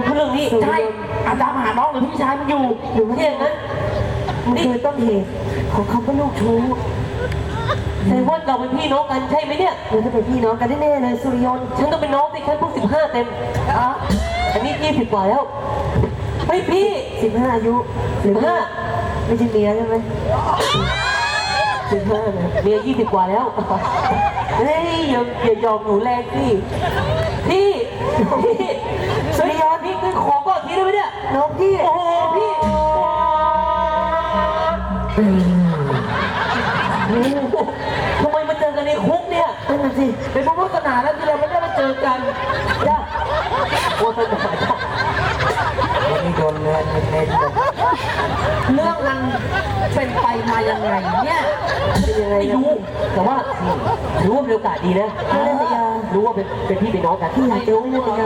มันก็เรื่องนี้ใช่อาตามหาน้องหรือพี่ชายมันอยู่หรือไม่ใช่อย่างนั้นมันคือต้นเหตุของคำว่าลูกชู้แสดงว่าเราเป็นพี่น้องกันใช่ไหมเนี่ยเราจะเป็นพี่น้องกันแน่ๆเลยสุริยนต์ฉันก็เป็นน้องสิฉันเพิ่งสิบห้าเต็มอะอันนี้ยี่สิบกว่าแล้วเฮ้ยพี่สิบห้าอายุหรือห้าไม่ใช่เมียใช่ไหมสิบห้านะเมียยี่สิบกว่าแล้ว เฮ้ยอย่าอย่าหยอกหนูแรงสิพี่พี่สุริยนต์พี่ขึ้นของก่อนทีได้ไหมเนี่ยน้องพี่โอ้โหพี่ทำไมมาเจอกันในคุกเนี่ยนั่นน่ะสิเป็นบุญวาสนาแล้วที่เราไม่ได้มาเจอกันจ้าโอ้สนาจ้าวันนี้โดนเนื้อเน้นๆเลย เรื่องมันเป็นไปมายังไงเนี่ย เป็นยังไงไม่นะรู้แต่ว่าถือว่าเป็นโอกาสดีนะไม่ได้พยารู้ว่าเป็นเป็นพี่เป็นน้องกันพี่อยากจะรู้ว่าเป็นยังไง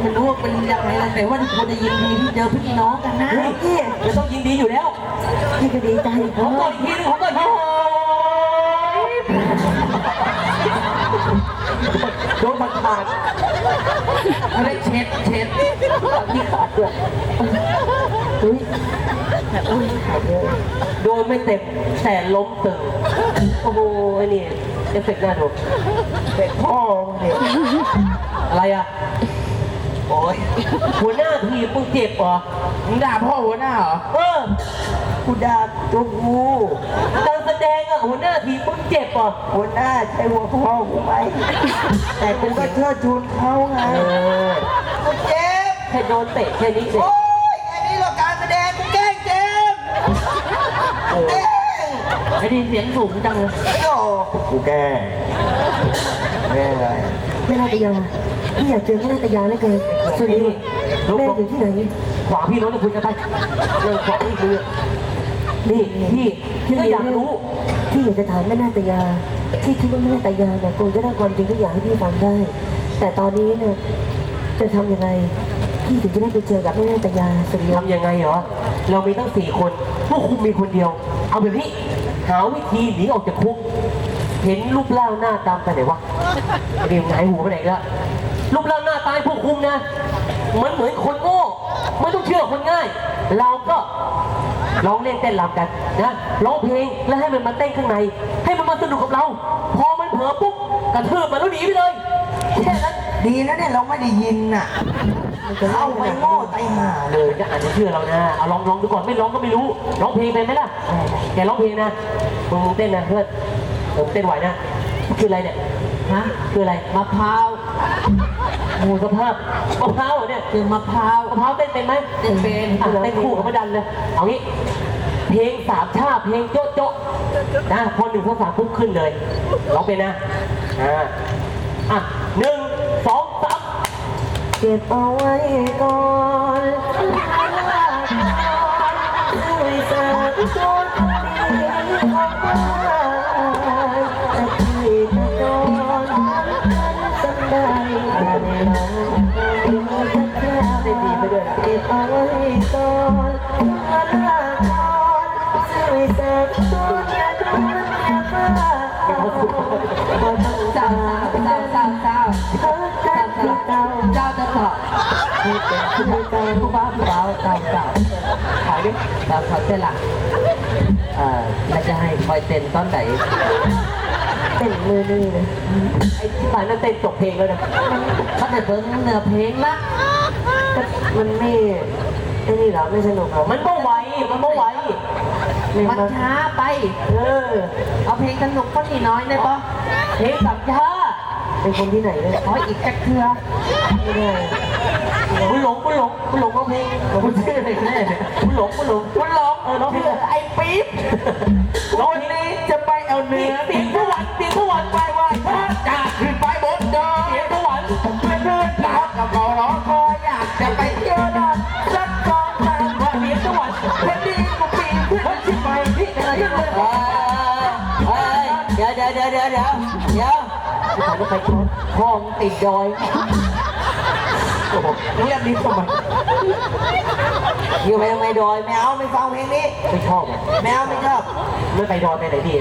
ไม่รู้ว่าเป็นยังไงนะแต่ว่าคนจะยินดีที่เจอพี่น้องกันนะเฮ้ยพี่จะต้องยินดีอยู่แล้วพี่ก็ดีใจผมก่อนอีกทีนึงผมก่อนโดนผัดขาดไม่ได้เช็ดเช็ดที่ขาดด้วย เฮ้ยโดนไม่เต็มแต่ล้มตึงโอ้โหไอ้นี่เอฟเฟกต์หน้าดูเป็นพ่อเนี่ยอะไรอะโอ้ยหัวหน้าทีมมึงเจ็บเหรอมึงด่าพ่อหัวหน้าเหรอเออกูด่าตัวกูการแสดงอะหัวหน้าทีมมึงเจ็บเหรอหัวหน้าใช่หัวพ่อกูไหมแต่กูก็เชิดชูนเขาไงเออเจ็บแค่โดนเตะแค่นี้เอง โอ้แกล้งไอ้ดีเสียงสูงจังเลยโอ้กูแก้แม่อะไรไม่นาตยาพี่อยากเจอไม่นาตยาเลยเกินสุริยนต์แม่อยู่ที่ไหนขวาพี่น้องจะคุยกันไปเรื่องขวาพี่คุยนี่พี่พี่ก็อยากรู้พี่อยากจะถามแม่นาตยา ที่คิดว่าแม่นาตยาเนี่ยคงจะได้ความจริงทุกอย่างให้พี่ฟังได้ แต่ตอนนี้เนี่ยจะทำยังไงพี่ถึงจะได้ไปเจอกับแม่นาตยาสุริยนต์ทำยังไงเหรอ เรามีตั้งสี่คนพวกคุณมีคนเดียว เอาแบบนี้หาวิธีหนีออกจากคุก เห็นรูปร่างหน้าตามไปไหนวะเรียงไหนหัวไปไหนล้วรูปร่างหน้าตายพวกคุมนะมันเหมือนคนโง่ไม่ต้องเชื่อคนง่าย เราก็ร้องเล่นเต้นรำกันนะร้องเพลงแล้วให้มันมาเต้นข้างใน ให้มันมาสนุกกับเรา พอมันเผลอปุ๊บกระทืบมันแล้วหนีไปเลยแค่นั้นดีนะเนี่ยเราไม่ได้ยินน่ะ มันจะเอาเล่าไปไปโง่ไตห่าเลยจะอาจจะเชื่อเรานะเอาลองลองดูก่อนไม่ร้องก็ไม่รู้ร้องเพลงเป็นไหมล่ะแกร้องเพลงนะมึงมึงเต้นนะเพื่อนผมเต้นไหวนะคืออะไรเนี่ยฮะคืออะไรมะพร้าวโอ้โหสภาพมะพร้าวเหรอเนี่ยคือมะพร้าวมะพร้าวเต้นเป็นไหมเต้นเป็นอะเต้นคู่กับพระดันเลยเอางี้เพลงสามชาติเพลงโจ๊ะโจ๊ะนะพอหนึ่งพอสามปุ๊บขึ้นเลยร้องเป็นนะอ่าอะหนึ่งสองสาม เก็บเอาไว้ก่อนช่วยสานจนดีของบ้านแต่พี่จะโดนสักได้แต่เราจะแค่ได้ดีไปด้วยเก็บเอาไว้ก่อนมาลาก่อนช่วยสานจนอย่าโดนอย่าบ้าบ่ต้องเจ้าตาเจ้าเจ้าเจ้าเจ้าเจ้าจ้าเจ้าเจ้าจะตอบผู้เป็นผู้บ้าผู้บ้าเจ้าเจ้าขายดิเจ้าเขาเต้นละเอ่อแล้วจะให้คอยเต้นตอนไหนเต้นมือนี่เลยไอ้ที่ผ่านนั่นเต้นจบเพลงแล้วนะเขาจะเพิ่งเนื้อเพลงละมันไม่ไอ้นี่เหรอไม่สนุกเหรอมันก็ไหวมันก็ไหวมันช้าไป เออ เอาเพลงสนุกก็นี่น้อยได้ปะเพลงสัมชา เป็นคนที่ไหนเนี่ยขออีกจักเทือไม่ได้คุณหลงคุณหลงคุณหลงร้องเพลงคุณชื่ออะไรกันแน่เนี่ยคุณหลงคุณหลงคุณร้องเออร้องเพลงไอ้ปี๊บร้องวันเพลงนี้จะไปเอาเนื้อ ไปช้อนคลองติดดอยโอ้โหเรียกนี้ทำไมอยู่ไปทำไมดอยไม่เอาเอาไม่ฟังเพลงนี้ไม่ชอบอะแมวไม่ชอบไม่ไปดอยไปไหนดี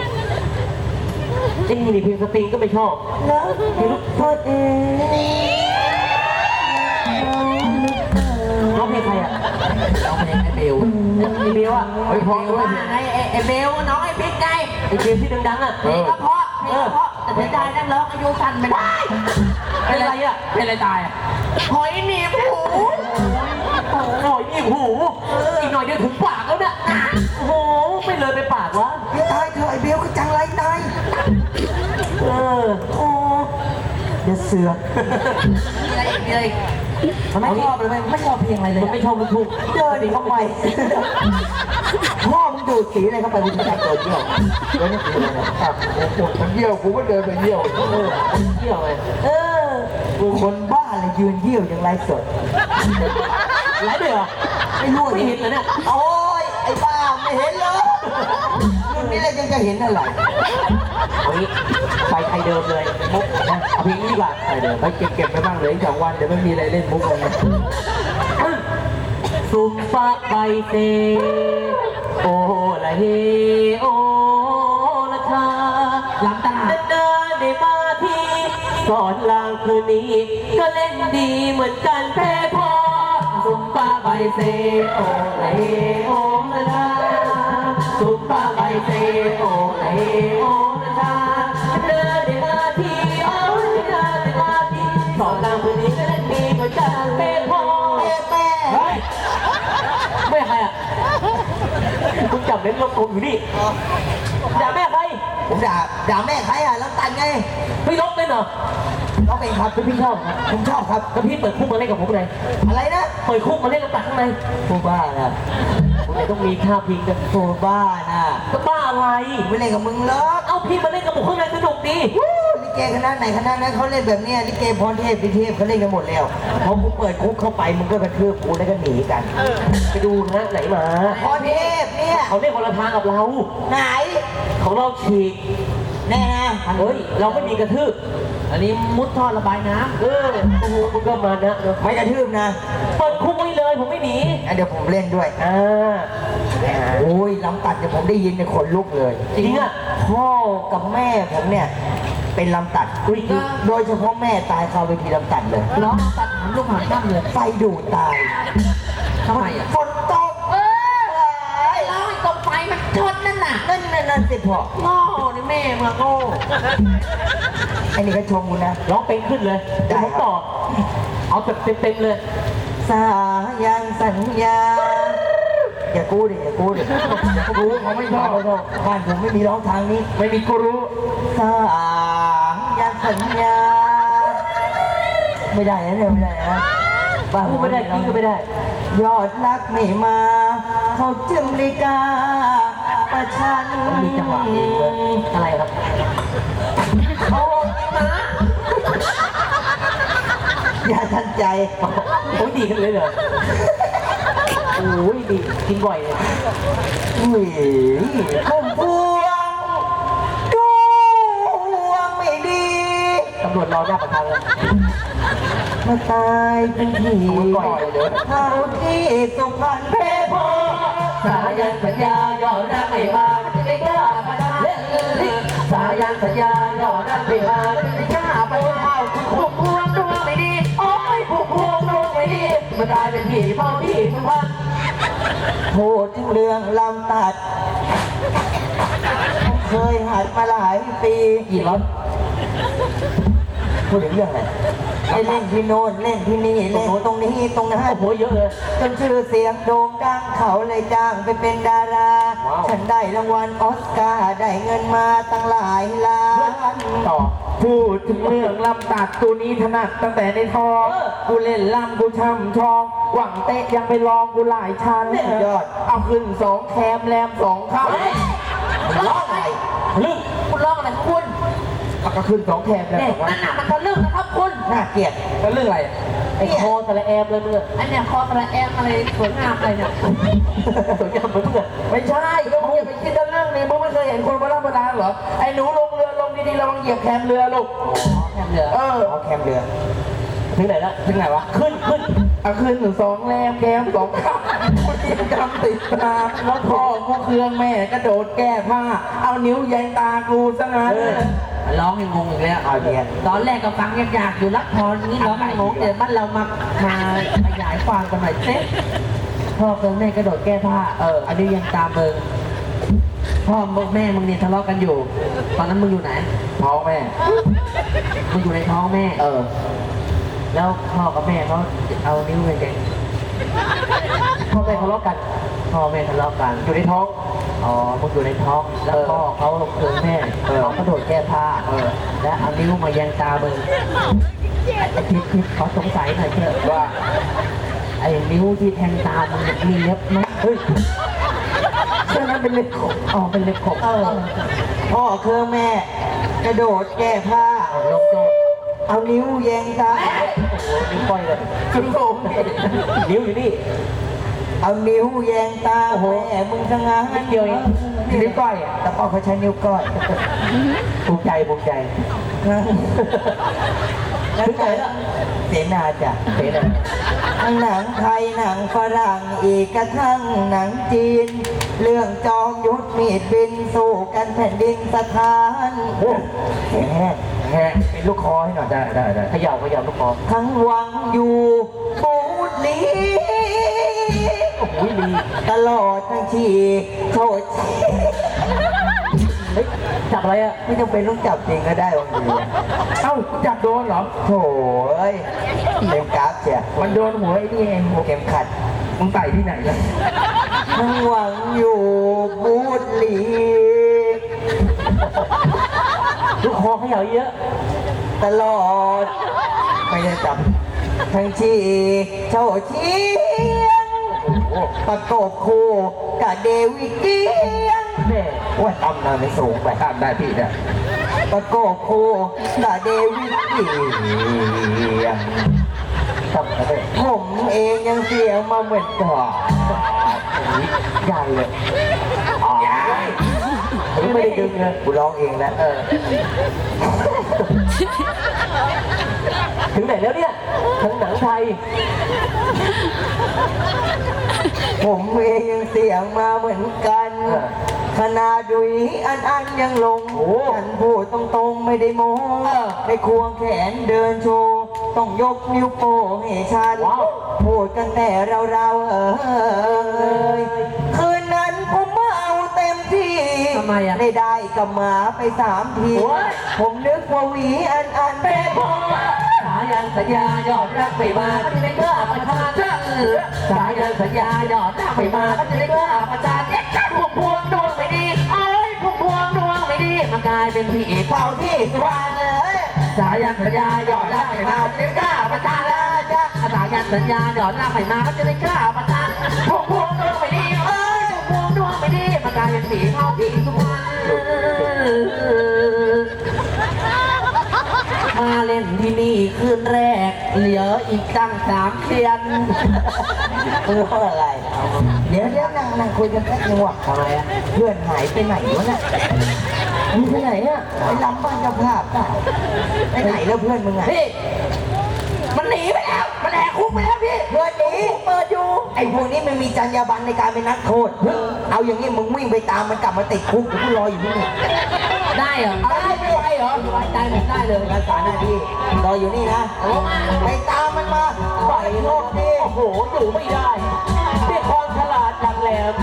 ไอ้นี่นี่เพลงสตริงก็ไม่ชอบแล้วตัวเองน้องนึกเธอรอะร้องเพลงไอ้เบลไอเบลอะเฮ้ยเพราะด้วยไงไอ้ไอ้เบลน้องไอ้บิ๊กไงไอเบลที่ดังๆอะเพลงก็เพราะเพลงก็เพราะ แต่เสียดายนักร้องอายุสั้นไม่ได้เป็นไรอะเป็นอะไรตายอะหอยหนีบหูหน่อยนี่หูอีกหน่อยเดียวถึงปากแล้วเนี่ยโอ้โหไม่เลยไปปากวะพี่ตายเธอไอ้เบลก็จังไรตายเออโอ้อย่าเสือกมีอะไรอีกมีอะไรอีก มันไม่ชอบเลยไม่ไม่ชอบเพลงอะไรเลยมันอะไม่ชอบลูกทุ่งเดินดิเข้าไปพ่อมึงดูดสีอะไรเข้าไปมึงจะเกิดเยี่ยวเดินสีอะไรนะครับโอ้โหมันเยี่ยวกูก็เดินไปเยี่ยวเออเที่ยวเลยเออคนบ้าเลยยืนเยี่ยวอย่างไรสดไรเดือไม่รู้ไม่เห็นเลยเนี่ยโอ้ยไอ้บ้าไม่เห็นเลยรุ่ นนี้เลยยังจะเห็นอะไรเอางี้ไปไทยเดิมเลยมุกนะเอาเพลงนี้ดีกว่าไทยเดิมไปเก็บเก็บไปบ้างเลยอีกสองวันเดี๋ยวไม่มีอะไรเล่นมุกเลยสุมปะใบเตโอละเฮโอละชาหลังตลาดเดินได้มาทีสอนลางคืนนี้ ก็เล่นดีเหมือนกันแพ้พอสุมปะใบเซโอละเฮโอละชา สุมปะใบเซโอละเฮโอละชาเดินได้มาทีโอ้ยเดินได้มาทีสอนลางคืนนี้ก็เล่นดีเหมือนกันแพ้พอแม่เฮ้ยแม่ใครอะคุณจับเล่นลมกลมอยู่นี่ด่าแม่ใครผมด่าด่าแม่ใครอะแล้วตันไงพี่ลบเป็นเหรอน้องเองครับพี่ชอบครับผมชอบครับแล้วพี่เปิดคุกมาเล่นกับผมเลยอะไรนะเปิดคุกมาเล่นกับตัดข้างในผู้บ้านะ ผมเลยต้องมีท่าพิงกันผู้บ้านะก็บ้าอะไร ไม่เล่นกับมึงหรอกเอาพี่มาเล่นกับผมข้างในสนุกดีลิเกคณะไหนคณะนั้นเขาเล่นแบบเนี้ยลิเกพรเทพพิเทพเขาเล่นกันหมดแล้วพอกูเปิดคุกเข้าไปมึงก็กระทืบกูแล้วก็หนีกัน ไปดูนะไหนมาพรเทพเนี่ยเขาเล่นคนละทางกับเรา ไหนของเราฉีกแน่นะเฮ้ยเราไม่มีกระทืบ อันนี้มุดท่อระบายน้เออโอ้โหมึงก็มานะเนอะไม่กระทืบนะเปิดคุกไว้เลยผมไม่หนีอะเดี๋ยวผมเล่นด้วยอ่าโอ้ยลำตัดเดี๋ยวผมได้ยินในยขนลุกเลยจริงอะพ่อกับแม่ผมเนี่ย เป็นลำตัดอุ้ยจริงโดยเฉพาะแม่ตายคาเวทีลำตัดเลยำร้องตัดหันลูกหันข้ามเลยไฟดูดตายทำไมอะ ฝนตกเออร้องไอ้ตรงไฟมันช็อต นั่นน่ะนั่นนั่นนั่นสิพ่อโง่นี่แม่เมืองโง่ไอ้นี่ก็ชมกูนะ ร้องเพลงขึ้นเลยเดี๋ยวผมต่อ เอาแบบเต็มๆเลย สายันสัญญา อย่ากู้ดิอย่ากู้ดิกูเขาไม่ชอบเขาชอบบ้านผมไม่มีร้องทางนี้ ไม่มีกูรู้สายันสัญญา ไม่ได้นะเนี่ยไม่ได้นะบ้านผพูดไม่ได้กินก็ไม่ได้ ยอดรักไม่มา เขาจึงได้กล้า ประชันมีจังหวะเองเลยอะไรครับโอ้ยมาอย่าทันใจโอ้ยดีกันเลยเหรอโอ้ยดีกินบ่อยเลยอุ้ยผมพวงดวงไม่ดีตำรวจรอหน้าประทังเลยมาตายเป็นผีก่อยเขาที่สุพรรณเพพอ ยันสัญญายอดรักไม่มาจะไม่กล้ามาดังสายันสัญญายอดรักไม่มาจะไม่กล้าไปเอาผูกพวงดวงไม่ดีโอ้ยผูกพวงดวงไม่ดีมันกลายเป็นผีพ่อพี่ทุกวันพูดถึงเรื่องลำตัด เคยหัดมาหลายปีกี่รถพูดถึงเรื่องอะไร ไอ้เล่นที่โน่นเล่นที่นี่เล่นตรงนี้ตรงนั้นโอ้โหเยอะเลยจนชื่อเสียงโด่งดังเขาเลยจ้างไปเป็นดารา ว้าว ฉันได้รางวัลออสการ์ได้เงินมาตั้งหลายล้าน ต่อพูดถึงเรื่องลำตัดตัวนี้ถนัดตั้งแต่ในท้อง เออกูเล่นลำกูช่ำชอง หวังเตะยังไปลองกูหลายชั้นสุดยอด เอาขึ้นสองแคมแรมสองข้างร้องอะไรลึกคุณร้องอะไรของคุณเอาก็ขึ้นสองแคมแรมเนี่ยสองวัน นั่นน่ะมันทะลึ่งนะครับคุณ น่าเกลียดแล้วเรื่องอะไรไอ้คอสระแอมเลยมึงอะอันเนี้ยคอกระแอมอะไรสวยงามอะไรเนี่ยสวยงามเหมือนมึงอะไม่ใช่ก็มึงอย่าไปคิดเรื่องนี้มึงไม่เคยเห็นคนโบราณโบราณเหรอไอ้หนูลงเรือลงดีๆระวังเหยียบแคมเรือลูกแคมเหลือเออเอาแคมเรือถึงไหนละถึงไหนวะขึ้นขึ้นเอาขึ้นถึงสองแรมแกมสองข้างกูกินกำติดตาแล้วพ่อกูเครื่องแม่กระโดดแก้ผ้าเอานิ้วแยงตากูซะงั้น ร้องให้งงอีกแล้วเอาเดียนตอนแรกก็ฟังยากๆอยู่รับพรนี้ร้องให้งงเดี๋ยวบ้านเรามามาขยายความกันหน่อยเซ็พ่อเกิงแม่กระโดดแก้ผ้าเอออันนี้ยังตามมึงพ่อมึงแม่มึงเนี่ยทะเลาะกันอยู่ ตอนนั้นมึงอยู่ไหนท้องแม่มึงอยู่ในท้องแม่ เออ แล้วพ่อกับแม่เขาเอานิ้วไปแกงพ่อแม่ทะเลาะกันพ่อแม่ทะเลาะกันอยู่ในท้อง อ๋อมึงอยู่ในท้องแล้วเออพ่อเขาเคืองแม่เออเขากระโดดแก้ผ้าเออและเอานิ้วมาแยงตามึงไอ้ทิศทิศขอสงสัยหน่อยเถอะว่าไอ้นิ้วที่แทงตามึงมีเล็บไหมเฮ้ยใช่ไหมเป็นเล็บขบอ๋อเป็นเล็บขบเออพ่อเครื่องแม่ กระโดดแก้ผ้าลงโจทย์เอานิ้วแยงตาโอ้โหนิ้วก้อยเลยคุณผมนิ้วอยู่นี่ เอานิ้วแยงตาแม่มึงทำงานนิดเดียวเองนิ้วก้อยอะแต่พ่อเขาใช้นิ้วก้อยภูมิใจภูมิใจแล้วแต่เสนาจ้ะเห็นอะทั้งหนังไทยหนังฝรั่งอีกกระทั่งหนังจีน เรื่องจอมยุทธมีดบินสู้กันแผ่นดินสถานโอ้แหมแหกเป็นลูกคอให้หน่อยได้ได้ได้เขย่าเขย่าลูกคอทั้งวังอยู่บูดนี้ โอ้โหดีตลอดทั้งทีโทษทีเฮ้ยจับอะไรอะไม่จำเป็นต้องจับจริงก็ได้บางทีอะเอ้าจับโดนเหรอ โถ่เอ้ยเต็มกราฟเชียมันโดนหัวไอ้นี่เองหัวเข็มขัด มึงใส่ที่ไหนเนี่ยทั้งหวังอยู่บูดลีลูกคอเขย่าเยอะ ตลอด ไม่ได้จับทั้งชีเจ้าเชียง ประกบคู่กับเดวิดเกียงแม่ว่าตำนานไม่สูงไปตามได้พี่เนี่ยประกบคู่กับเดวิดเกียงจับอะไรผมเองยังเสียงมาเหมือนก่อนใหญ่เลยผมไม่ได้ดึงเลยกูร้องเองแล้วเออถึ งไหนแล้วเนี่ยทั้งหนังไทยผมเองยังเสียงมาเหมือนกันเออขนาดดุยอันอันยังลงโอ้ฉันพูดตรงๆไม่ได้โม้ได้ควงแขนเดินโชว์ ต้องยกนิ้วโป้งให้ฉันว้าวพูดกันแต่เราเราๆเอยคืนนั้นผมเอาเต็มที่ทำไมอะไม่ได้กับหมาไปสามทีโอ้ยผมนึกว่าหวีอันอันเป็นสา ยันสัญญายอดรักไม่มาก็จะได้กล้าประชานสายันสัญญายอดรักไม่มาก็จะได้กล้าประชานพวงพวงดวงไม่ดีเอ้ยพวงพวงดวงไม่ดีมันกลายเป็นผีเฝ้าเฝ้าที่สวรรณเลยสายันสัญญายอดรักไม่มาก็จะได้กล้าประชานแล้วจ้ะสายันสัญญายอดรักไม่มาก็จะได้กล้าประทานพว เล่นที่นี่คืนแรก เหลืออีกตั้งสามเทียนเอออะไร เดี๋ยวเดี๋ยวนั่งนั่งคุยกันแป๊บนึงว่ะทำไมอะเพื่อนหายไปไหนวะน่ะมึงไปไหนอะไปลำบ้านเจ้าภาพเปล่าไปไหนแล้วเพื่อนมึงอะพี่มันหนีไปแล้ว มันแหกคุกไปแล้วพี่เพื่อนหนีเปิดอยู่ ไอ้พวกนี้มันมีจรรยาบรรณในการเป็นนักโทษ เอาอย่างนี้มึงวิ่งไปตามมันกลับมาติดคุกเดี๋ยวกูรออยู่ที่นี่ ได้เหรอเอาได้ไม่ไปเหรอได้หมดได้เลยรักษาหน้าที่รออยู่นี่นะไปตามมันมาปล่อยโลกนี้โอ้โหอยู่ไม่ได้ด้วยความฉลาดหลักแหลม